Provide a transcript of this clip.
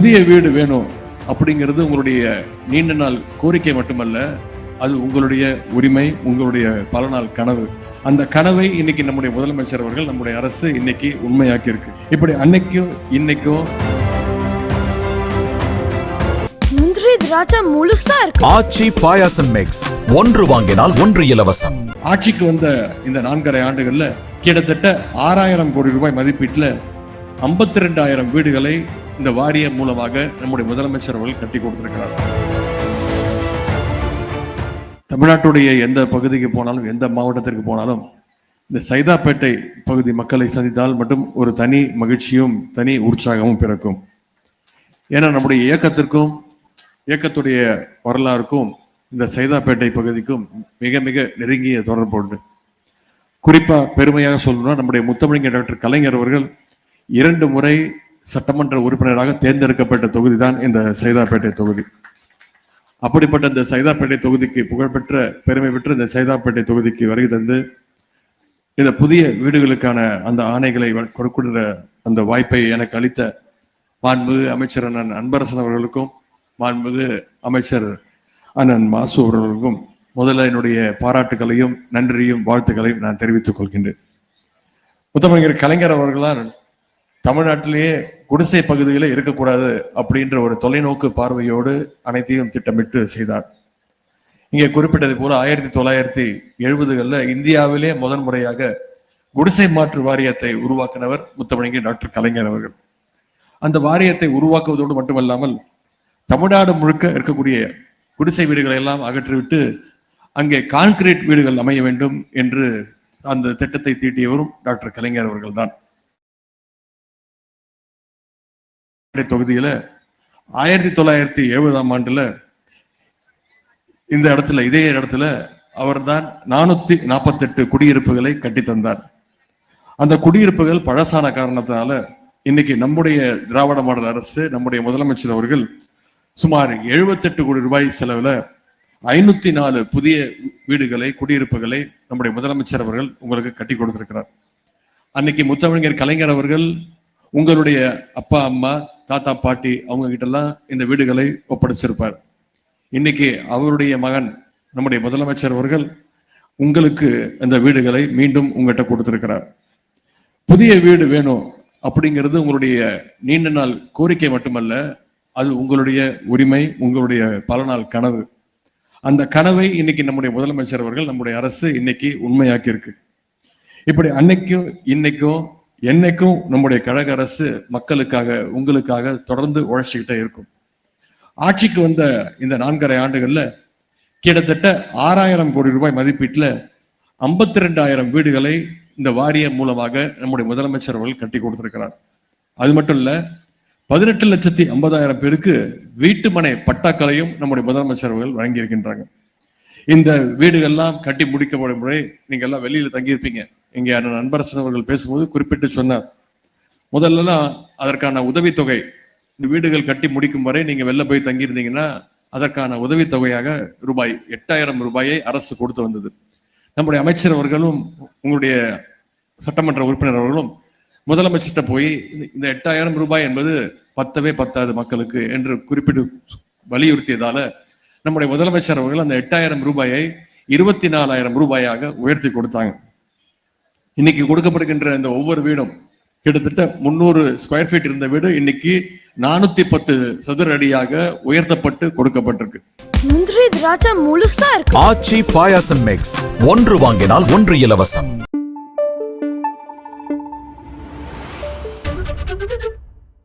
புதிய வீடு வேணும் அப்படிங்கிறது உங்களுடைய நீண்ட நாள் கோரிக்கை மட்டுமல்ல அது உங்களுடைய உரிமை உங்களுடைய பல நாள் கனவு. அந்த கனவை இன்னைக்கு நம்முடைய முதலமைச்சர் அவர்கள் நம்முடைய அரசு இன்னைக்கு உண்மையாக்கி இருக்கு இப்படி அன்னைக்கும் இன்னைக்கும் முந்திரி திராட்சை முழுசா இருக்கு. ஆச்சி பாயாசம் மிக்ஸ் ஒன்று வாங்கினால் ஒன்று இலவசம். ஆட்சிக்கு வந்த இந்த நான்கரை ஆண்டுகள்ல கிட்டத்தட்ட ஆறாயிரம் கோடி ரூபாய் மதிப்பீட்டுல ஐம்பத்தி ரெண்டாயிரம் வீடுகளை இந்த வாரியம் மூலமாக நம்முடைய முதலமைச்சர் அவர்கள் கட்டி கொடுத்திருக்கிறார். தமிழ்நாட்டுடைய எந்த பகுதிக்கு போனாலும் எந்த மாவட்டத்திற்கு போனாலும் இந்த சைதாப்பேட்டை பகுதி மக்களை சந்தித்தால் மட்டும் ஒரு தனி மகிழ்ச்சியும் தனி உற்சாகமும் பிறக்கும். ஏன்னா நம்முடைய இயக்கத்திற்கும் இயக்கத்துடைய வரலாறுக்கும் இந்த சைதாப்பேட்டை பகுதிக்கும் மிக மிக நெருங்கிய தொடர்பு உண்டு. குறிப்பாக பெருமையாக சொல்லணும்னா நம்முடைய முத்தமிழங்க டாக்டர் கலைஞர் அவர்கள் இரண்டு முறை சட்டமன்ற உறுப்பினராக தேர்ந்தெடுக்கப்பட்ட தொகுதி தான் இந்த சைதாப்பேட்டை தொகுதி. அப்படிப்பட்ட இந்த சைதாப்பேட்டை தொகுதிக்கு புகழ்பெற்ற பெருமை பெற்ற இந்த சைதாப்பேட்டை தொகுதிக்கு வருகை தந்து இந்த புதிய வீடுகளுக்கான அந்த ஆணைகளை வ- அந்த வாய்ப்பை எனக்கு அளித்த மாண்புமிகு அமைச்சர் அண்ணன் அன்பரசன் அவர்களுக்கும் மாண்புமிகு அமைச்சர் அண்ணன் மாசு அவர்களுக்கும் முதல்ல என்னுடைய பாராட்டுகளையும் நன்றியும் வாழ்த்துக்களையும் நான் தெரிவித்துக் கொள்கின்றேன். முத்தமிழர் கலைஞர் அவர்களால் தமிழ்நாட்டிலேயே குடிசை பகுதிகளே இருக்கக்கூடாது அப்படின்ற ஒரு தொலைநோக்கு பார்வையோடு அனைத்தையும் திட்டமிட்டு செய்தார். இங்கே குறிப்பிட்டது போல ஆயிரத்தி தொள்ளாயிரத்தி எழுபதுகளில் இந்தியாவிலே முதன் முறையாக குடிசை மாற்று வாரியத்தை உருவாக்கினவர் முத்தமிழங்கி டாக்டர் கலைஞர் அவர்கள். அந்த வாரியத்தை உருவாக்குவதோடு மட்டுமல்லாமல் தமிழ்நாடு முழுக்க இருக்கக்கூடிய குடிசை வீடுகளை எல்லாம் அகற்றிவிட்டு அங்கே கான்கிரீட் வீடுகள் அமைய வேண்டும் என்று அந்த திட்டத்தை தீட்டியவரும் டாக்டர் கலைஞர் அவர்கள் தான் தொகுதியில் ஆயிரத்தி தொள்ளாயிரத்தி எழுபதாம் ஆண்டில் இந்த இடத்துல இதே இடத்துல அவர்தான் நானூத்தி நாற்பத்தெட்டு குடியிருப்புகளை கட்டி தந்தார். அந்த குடியிருப்புகள் பழசான காரணத்தினால இன்னைக்கு நம்முடைய திராவிட மாடல் அரசு நம்முடைய முதலமைச்சர் அவர்கள் சுமார் 78 கோடி ரூபாய் செலவுல ஐநூத்தி நாலு புதிய வீடுகளை குடியிருப்புகளை நம்முடைய முதலமைச்சர் அவர்கள் உங்களுக்கு கட்டி கொடுத்திருக்கிறார். அன்னைக்கு முத்தமிழர் கலைஞர் அவர்கள் உங்களுடைய அப்பா அம்மா தாத்தா பாட்டி அவங்க கிட்டெல்லாம் இந்த வீடுகளை ஒப்படைச்சிருப்பார். இன்னைக்கு அவருடைய மகன் நம்முடைய முதலமைச்சர் அவர்கள் உங்களுக்கு இந்த வீடுகளை மீண்டும் உங்கள்கிட்ட கொடுத்துருக்கிறார். புதிய வீடு வேணும் அப்படிங்கிறது உங்களுடைய நீண்ட நாள் கோரிக்கை மட்டுமல்ல அது உங்களுடைய உரிமை உங்களுடைய பல நாள் கனவு. அந்த கனவை இன்னைக்கு நம்முடைய முதலமைச்சர் அவர்கள் நம்முடைய அரசு இன்னைக்கு உண்மையாக்கி இருக்கு இப்படி அன்னைக்கும் இன்னைக்கும் என்னைக்கும் நம்முடைய கழக அரசு மக்களுக்காக உங்களுக்காக தொடர்ந்து உழைச்சிக்கிட்டே இருக்கும். ஆட்சிக்கு வந்த இந்த நான்கரை ஆண்டுகளில் கிட்டத்தட்ட ஆறாயிரம் கோடி ரூபாய் மதிப்பீட்டில் ஐம்பத்தி ரெண்டாயிரம் வீடுகளை இந்த வாரியம் மூலமாக நம்முடைய முதலமைச்சர் அவர்கள் கட்டி கொடுத்திருக்கிறார். அது மட்டும் இல்லை பதினெட்டு லட்சத்தி ஐம்பதாயிரம் பேருக்கு வீட்டுமனை பட்டாக்களையும் நம்முடைய முதலமைச்சர் அவர்கள் வழங்கி இருக்கின்றாங்க இந்த வீடுகள்லாம் கட்டி முடிக்கப்படும் முறை நீங்க எல்லாம் வெளியில தங்கியிருப்பீங்க. இங்கே அண்ணன் அன்பரசன் அவர்கள் பேசும்போது குறிப்பிட்டு சொன்னார். முதல்லலாம் அதற்கான உதவித்தொகை இந்த வீடுகள் கட்டி முடிக்கும் வரை நீங்கள் வெளில போய் தங்கியிருந்தீங்கன்னா அதற்கான உதவித்தொகையாக ரூபாய் எட்டாயிரம் ரூபாயை அரசு கொடுத்து வந்தது. நம்முடைய அமைச்சர் அவர்களும் உங்களுடைய சட்டமன்ற உறுப்பினர் அவர்களும் முதலமைச்சர்கிட்ட போய் இந்த- இந்த எட்டாயிரம் ரூபாய் என்பது பத்தவே பத்தாது மக்களுக்கு என்று குறிப்பிட்டு வலியுறுத்தியதால நம்முடைய முதலமைச்சர் அவர்கள் அந்த எட்டாயிரம் ரூபாயை இருபத்தி நாலாயிரம் ரூபாயாக உயர்த்தி கொடுத்தாங்க. இன்னைக்கு கொடுக்கப்படுகின்ற இந்த ஒவ்வொரு வீடும் கிட்டத்தட்ட முந்நூறு ஸ்கொயர் ஃபீட் இருந்த வீடு இன்னைக்கு நானூத்தி பத்து சதுர அடியாக உயர்த்தப்பட்டு கொடுக்கப்பட்டிருக்கு. முந்திரி திராட்சை முழுசா இருக்கு. ஆச்சி பாயாசம் மிக்ஸ் ஒன்று வாங்கினால் ஒன்று இலவசம்.